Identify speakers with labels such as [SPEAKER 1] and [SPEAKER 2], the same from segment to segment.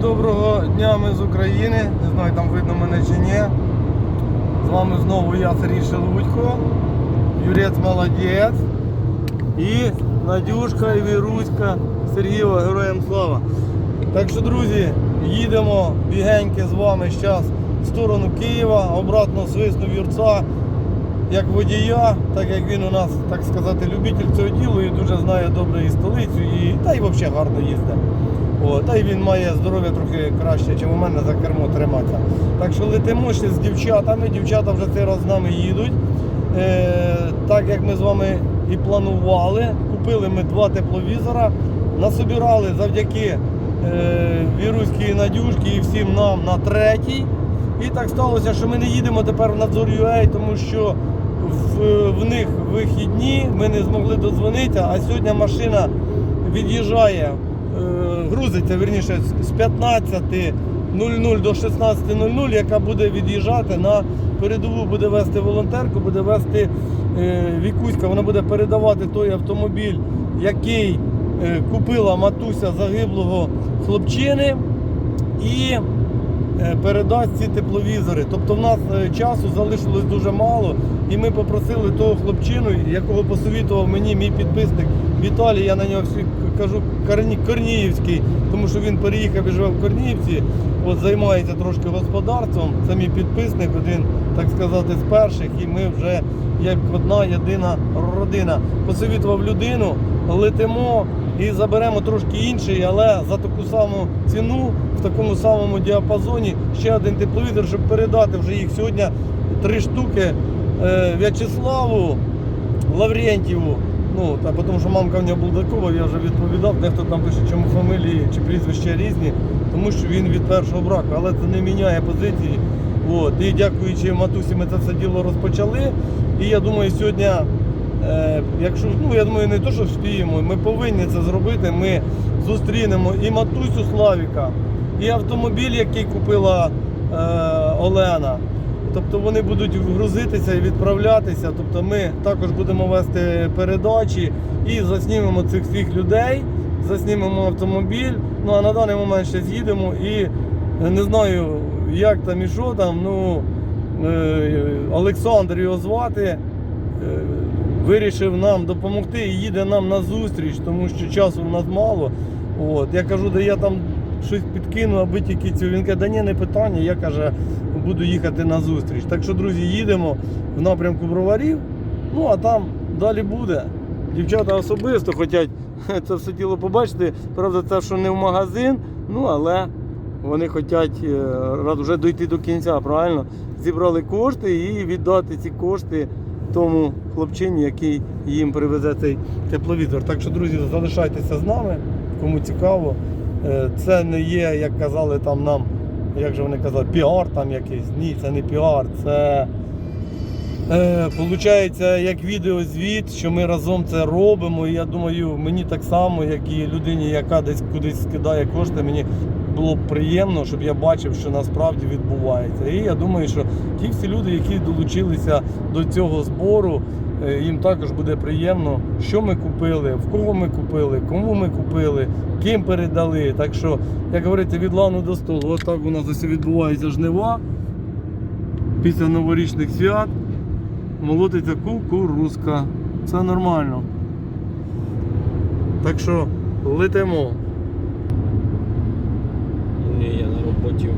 [SPEAKER 1] Доброго дня, ми з України. Не знаю, там видно мене чи ні. З вами знову я Сергій Шелудько, Юрець Молодець і Надюшка і Віруська Сергієва, героям слава. Так що, друзі, їдемо бігеньки з вами зараз в сторону Києва, обратно свисну вірца, як водія, так як він у нас, так сказати, любитель цього ділу і дуже знає добре і столицю, і та й взагалі гарно їздить. О, та й він має здоров'я трохи краще, ніж у мене за кермо триматися. Так що летимо з дівчатами. Дівчата вже цей раз з нами їдуть. Е, так як ми з вами і планували, купили ми два тепловізора, насобирали завдяки е, Віруській Надюшки і всім нам на третій. І так сталося, що ми не їдемо тепер в Надзор UA, тому що в, в них вихідні, ми не змогли додзвонитися, а сьогодні машина від'їжджає, грузиться верніше з 15.00 до 16.00, яка буде від'їжджати на передову, буде вести волонтерку, буде вести е, Вікуська, вона буде передавати той автомобіль, який е, купила матуся загиблого хлопчини. І е, передасть ці тепловізори. Тобто в нас часу залишилось дуже мало, і ми попросили того хлопчину, якого посовітував мені мій підписник Віталій, я на нього всі кажу Корні- Корніївський, тому що він переїхав і живе в Корніївці, от займається трошки господарством. Мій підписник, один, так сказати, з перших, і ми вже як одна єдина родина. Посовітував людину, летимо і заберемо трошки інший, але за таку саму ціну, в такому самому діапазоні ще один тепловізор, щоб передати вже їх сьогодні три штуки е, В'ячеславу Лаврентьєву. Ну, та, тому що мамка в нього Булдакова, я вже відповідав, дехто там пише, чому фамілії чи прізвища різні, тому що він від першого браку, але це не міняє позиції. От. І дякуючи матусі, ми це все діло розпочали. І я думаю, сьогодні, е, якщо ну я думаю, не то, що вспіємо, ми повинні це зробити. Ми зустрінемо і матусю Славіка, і автомобіль, який купила е, Олена. Тобто вони будуть грузитися і відправлятися. Тобто ми також будемо вести передачі і заснімемо цих всіх людей, заснімемо автомобіль. Ну а на даний момент ще з'їдемо і е, не знаю, як там і що там. Ну е, Олександр його звати. е, Вирішив нам допомогти і їде нам на зустріч, тому що часу в нас мало. От. Я кажу, да я там щось підкину, аби тільки цю. Він каже, да ні, не питання, я каже, буду їхати на зустріч. Так що, друзі, їдемо в напрямку броварів. Ну а там далі буде. Дівчата особисто хочуть це все діло побачити. Правда, це що не в магазин, ну але вони хочуть е, вже дойти до кінця, правильно? Зібрали кошти і віддати ці кошти тому хлопчині, який їм привезе цей тепловізор. Так що, друзі, залишайтеся з нами, кому цікаво. Е, Це не є, як казали там нам, як же вони казали, піар там якийсь. Ні, це не піар, це е, Получається, як відеозвіт, що ми разом це робимо. І я думаю, мені так само, як і людині, яка десь кудись скидає кошти, мені було б приємно, щоб я бачив, що насправді відбувається. І я думаю, що ті всі люди, які долучилися до цього збору, їм також буде приємно, що ми купили, в кого ми купили, кому ми купили, ким передали. Так що, як говориться, від лану до столу. Ось так у нас ось відбувається жнива після новорічних свят молотиться кукурузка. Це нормально. Так що летимо.
[SPEAKER 2] Ні, я на роботі.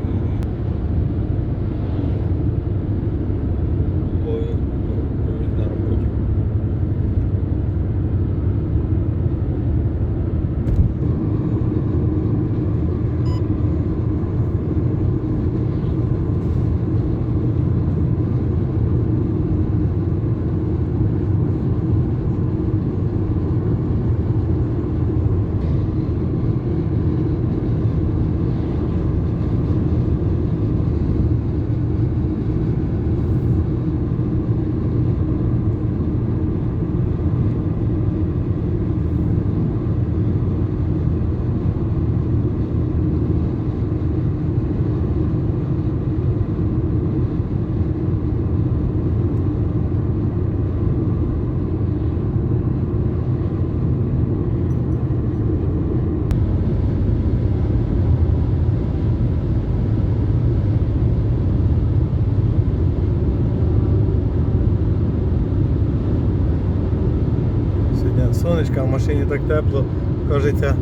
[SPEAKER 1] Сонечка, а в машині так тепло. Кажеться,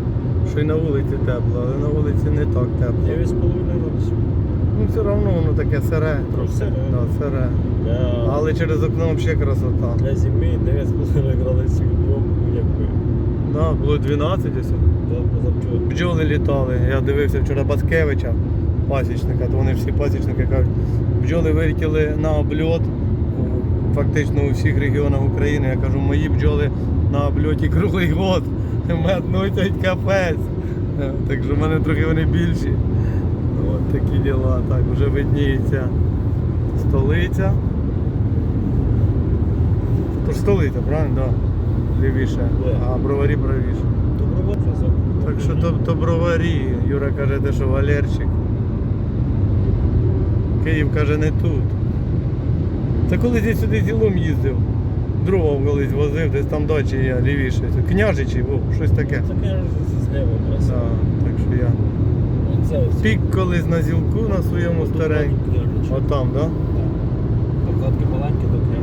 [SPEAKER 1] що й на вулиці тепло, але на вулиці не так тепло.
[SPEAKER 2] 9,5 градусів.
[SPEAKER 1] Ну все одно воно таке сире трохи.
[SPEAKER 2] сире.
[SPEAKER 1] Да, сире.
[SPEAKER 2] Для,
[SPEAKER 1] Але через окно взагалі красота.
[SPEAKER 2] для зими 9,5 градусів ну, якби.
[SPEAKER 1] Да, було 12 ось.
[SPEAKER 2] Да.
[SPEAKER 1] Бджоли літали. Я дивився вчора Баскевича, пасічника, то вони всі пасічники кажуть, бджоли вилетіли на обльот фактично у всіх регіонах України. Я кажу, мої бджоли на обльоті круглий год. Мед носять капець. Е, Так що в мене трохи вони більші. От такі діла. Так, вже видніється столиця. То столиця, правильно? Да. Лівіше. А броварі правіше. Так що то, то броварі. Юра каже, те, що Валерчик. Київ каже, не тут. Це коли я сюди зілом їздив. Дрова колись возив, десь там дачі я лівіше. Княжичі, о, щось таке.
[SPEAKER 2] Це, княжичі з.
[SPEAKER 1] Да, так що я.
[SPEAKER 2] Оце ось.
[SPEAKER 1] Пік колись на зілку на своєму старенькому. Отам, так? Да?
[SPEAKER 2] Так. Покладки маленькі до княжича.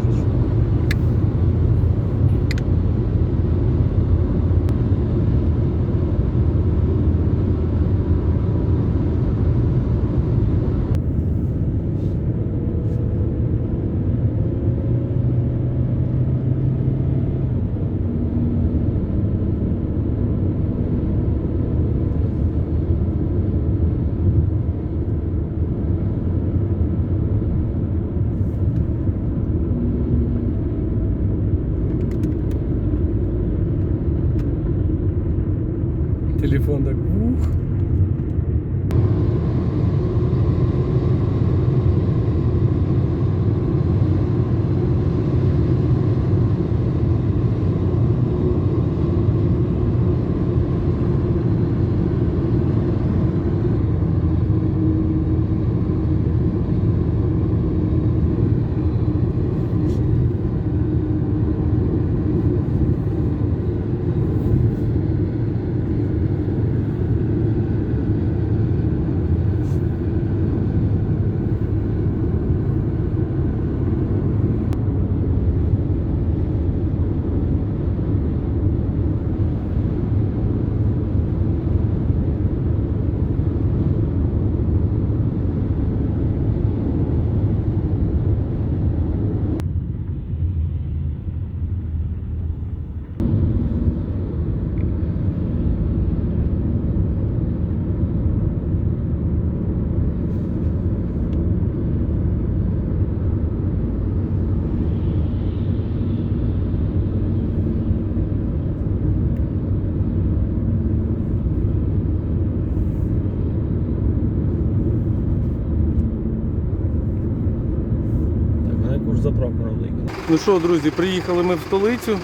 [SPEAKER 1] Ну що, друзі, приїхали ми в столицю.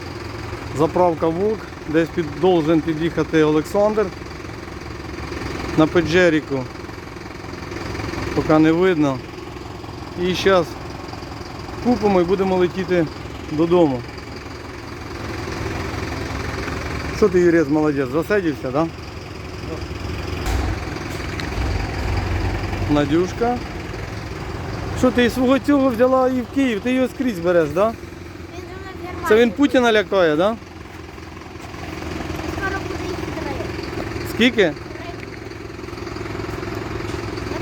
[SPEAKER 1] Заправка ВУК. Десь під, должен під'їхати Олександр на Педжеріку. Поки не видно. І зараз купимо і будемо летіти додому. Що ти, Юрець, молодець, засидівся, так? Да? Надюшка. Що ти свого цього взяла і в Київ, ти його скрізь береш, так? Да? Це він Путіна лякає, да?
[SPEAKER 3] Скоро буде їх три.
[SPEAKER 1] Скільки?
[SPEAKER 3] На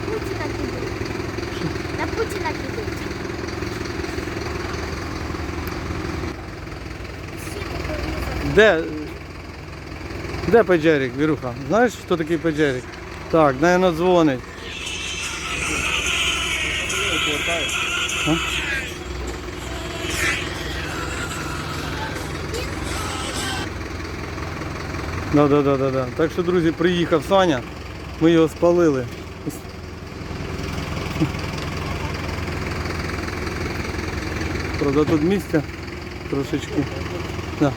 [SPEAKER 3] Путіна підуть. На Путіна підуть. Порізали.
[SPEAKER 1] Де? Де Педжерік, Віруха? Знаєш, хто такий Педжерік? Так, наверное, дзвонить. Да, да, да, да, да. Так що, друзі, приїхав Саня, ми його спалили. Правда, тут місця трошечки. Да.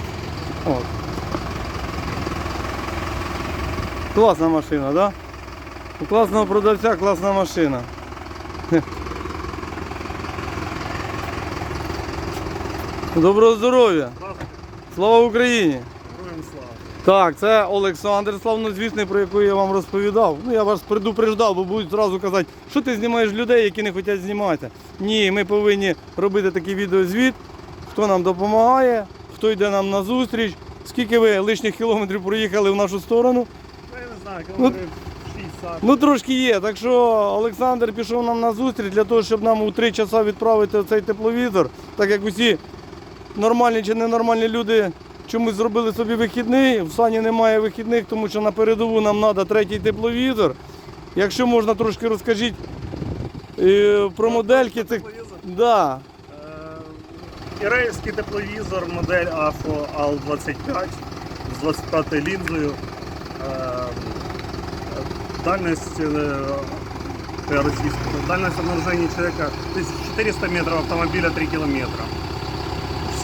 [SPEAKER 1] От. Класна машина, да? У класного продавця класна машина. Доброго здоров'я! Слава Україні! Так, це Олександр славнозвісний, про якого я вам розповідав. Ну я вас предупреждав, бо будуть одразу казати, що ти знімаєш людей, які не хочуть знімати. Ні, ми повинні робити такий відеозвіт, хто нам допомагає, хто йде нам на зустріч Скільки ви лишніх кілометрів проїхали в нашу сторону?
[SPEAKER 2] Ну, я не знаю, кілометрів 60.
[SPEAKER 1] Ну трошки є. Так що Олександр пішов нам на зустріч для того, щоб нам у три часа відправити цей тепловізор, так як усі нормальні чи ненормальні люди чомусь зробили собі вихідний. В сані немає вихідних, тому що на передову нам треба третій тепловізор. Якщо можна, трошки розкажіть е, про модельки цих. Да.
[SPEAKER 2] Е, Іреївський тепловізор, модель AFO AL25 з 25 лінзою. Е, Дальність, е, дальність обнаружения человека 1400 метров, автомобиля 3 километра.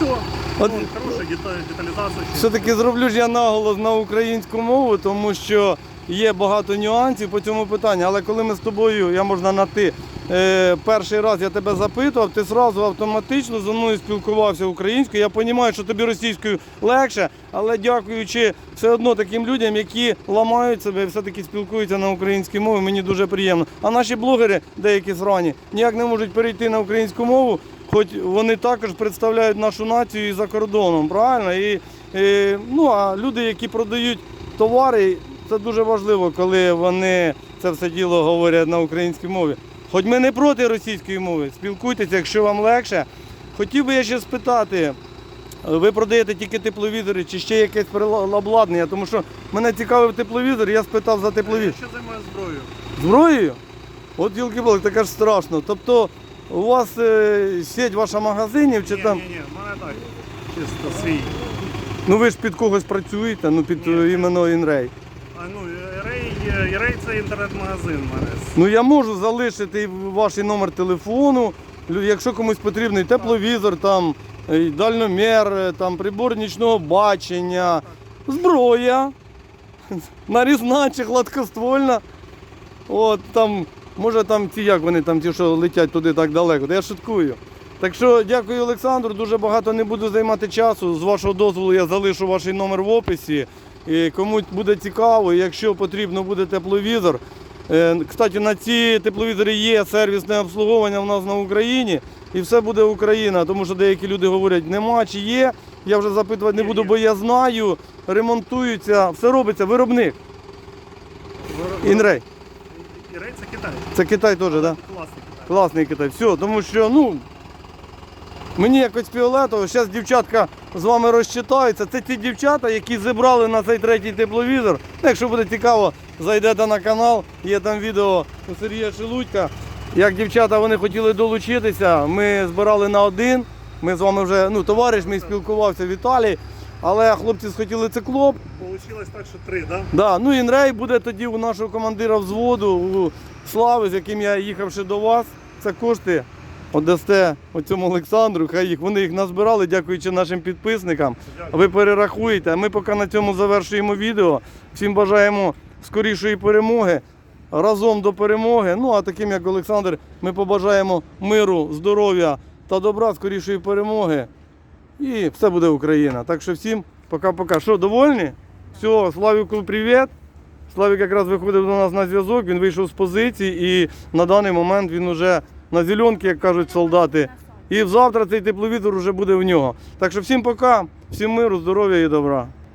[SPEAKER 2] Все.
[SPEAKER 1] От-
[SPEAKER 2] хорошая дета- детализация. очень
[SPEAKER 1] Все-таки зроблю ж я наголос на українську мову, тому що є багато нюансів по цьому питанню. Але коли ми з тобою, я можна на ти, е, перший раз я тебе запитував, ти одразу автоматично зі мною спілкувався українською. Я розумію, що тобі російською легше, але дякуючи все одно таким людям, які ламають себе і все-таки спілкуються на українській мові, мені дуже приємно. А наші блогери, деякі зрані, ніяк не можуть перейти на українську мову. Хоч вони також представляють нашу націю і за кордоном, правильно? І, і, ну, а люди, які продають товари, це дуже важливо, коли вони це все діло говорять на українській мові. Хоч ми не проти російської мови, спілкуйтеся, якщо вам легше. Хотів би я ще спитати, ви продаєте тільки тепловізори чи ще якесь обладнання? Тому що мене цікавив тепловізор, я спитав за
[SPEAKER 2] Я
[SPEAKER 1] тепловізор.
[SPEAKER 2] ще займаюся зброєю.
[SPEAKER 1] Зброєю? От ділки були, таке ж страшно. Тобто у вас е, сеть ваша магазинів чи
[SPEAKER 2] ні,
[SPEAKER 1] там.
[SPEAKER 2] ні, ні, в мене так. Чисто свій.
[SPEAKER 1] Ну ви ж під когось працюєте, ну під
[SPEAKER 2] Ні.
[SPEAKER 1] е, іменно Інрей.
[SPEAKER 2] А, ну, Ірей, Ірей це інтернет-магазин в мене.
[SPEAKER 1] Ну я можу залишити ваш номер телефону, лю- якщо комусь потрібний тепловізор, там, е, дальномір, е, там, прибор нічного бачення, зброя, нарізна чи гладкоствольна. От там, може там ті, як вони там ті, що летять туди так далеко. Та я шуткую. Так що дякую Олександру, дуже багато не буду займати часу. З вашого дозволу я залишу ваш номер в описі. І кому буде цікаво, якщо потрібно буде тепловізор. Е, Кстати, на ці тепловізори є сервісне обслуговування в нас на Україні. І все буде Україна, тому що деякі люди говорять, нема чи є. Я вже запитувати не буду, бо я знаю, ремонтуються, все робиться, виробник. Інрей.
[SPEAKER 2] Китай.
[SPEAKER 1] Це Китай теж, так? Да?
[SPEAKER 2] Класний Китай.
[SPEAKER 1] Класний Китай. Все, тому що, ну, мені якось фіолетово, зараз дівчатка з вами розчитаються. Це ті дівчата, які зібрали на цей третій тепловізор. Ну, Якщо буде цікаво, зайдете на канал, є там відео у Сергія Шелудька. Як дівчата вони хотіли долучитися, ми збирали на один. Ми з вами вже, ну, товариш мій спілкувався Віталій, але хлопці схотіли циклоп.
[SPEAKER 2] Получилось так, що три, да?
[SPEAKER 1] Да, ну Інрей буде тоді у нашого командира взводу, у Слави, з яким я їхавши до вас. Це кошти отдасте оцьому Олександру. Хай їх вони їх назбирали, дякуючи нашим підписникам. Ви перерахуєте. Ми поки на цьому завершуємо відео. Всім бажаємо скорішої перемоги. Разом до перемоги. Ну а таким як Олександр, ми побажаємо миру, здоров'я та добра, скорішої перемоги. І все буде Україна. Так що всім пока-пока. Що, довольні? Все, Славіку привіт. Славік якраз виходив до нас на зв'язок, він вийшов з позиції і на даний момент він уже на зеленки, як кажуть солдати. І завтра цей тепловізор вже буде в нього. Так що всім пока, всім миру, здоров'я і добра.